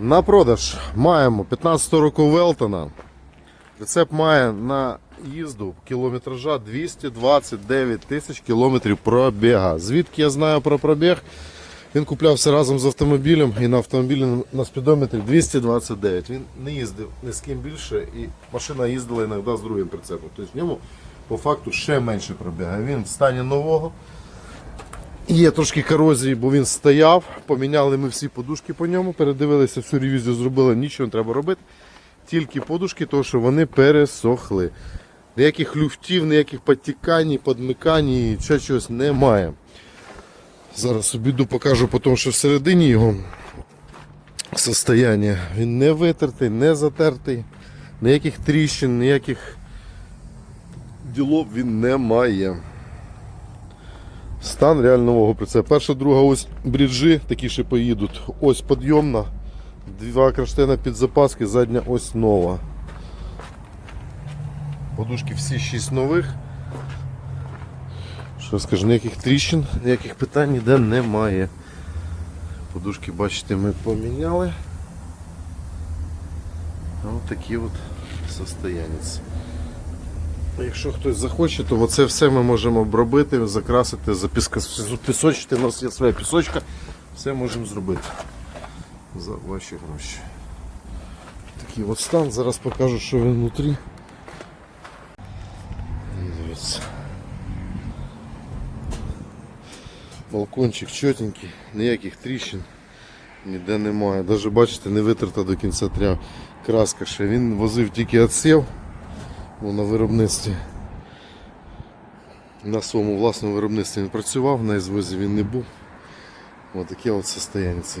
На продаж маємо 15 року Велтона. Рецепт має на їзду кілометража 229 тисяч кілометрів пробіга. Звідки я знаю про пробіг? Він куплявся разом з автомобілем і на автомобілі на спідометрі 229. Він не їздив ні з ким більше і машина їздила іноді з другим прицепом. Тобто в ньому по факту ще менше пробіга. Він в стані нового. Є трошки корозії, бо він стояв. Поміняли ми всі подушки по ньому, передивилися, всю ревізію зробили, нічого не треба робити. Тільки подушки, тому що вони пересохли. Ніяких люфтів, ніяких підтікань, подмикань, і ще чогось немає. Зараз обіду покажу, потім, що всередині його состояння. Він не витертий, не затертий, ніяких тріщин, ніяких ділов він не має. Стан реально нового. Перша, друга ось бріджі, такі ще поїдуть. Ось підйомна, два кронштейна під запаски, задня ось нова. Подушки всі 6 нових. Що скажу, ніяких тріщин, ніяких питань ніде немає. Подушки, бачите, ми поміняли. Ось такі от состоянець. Якщо хтось захоче, то оце все ми можемо обробити, закрасити, запіска- пісочити. У нас є своя пісочка, все можемо зробити за ваші гроші. Такий от стан, зараз покажу, що він внутрі. Дивіться. Балкончик чотенький, ніяких тріщин ніде немає. Навіть бачите, не витерта до кінця тря краска ще. Він возив тільки бо на виробництві. На своєму власному виробництві він працював, на ізвозі він не був. Отаке таке от состояння. це.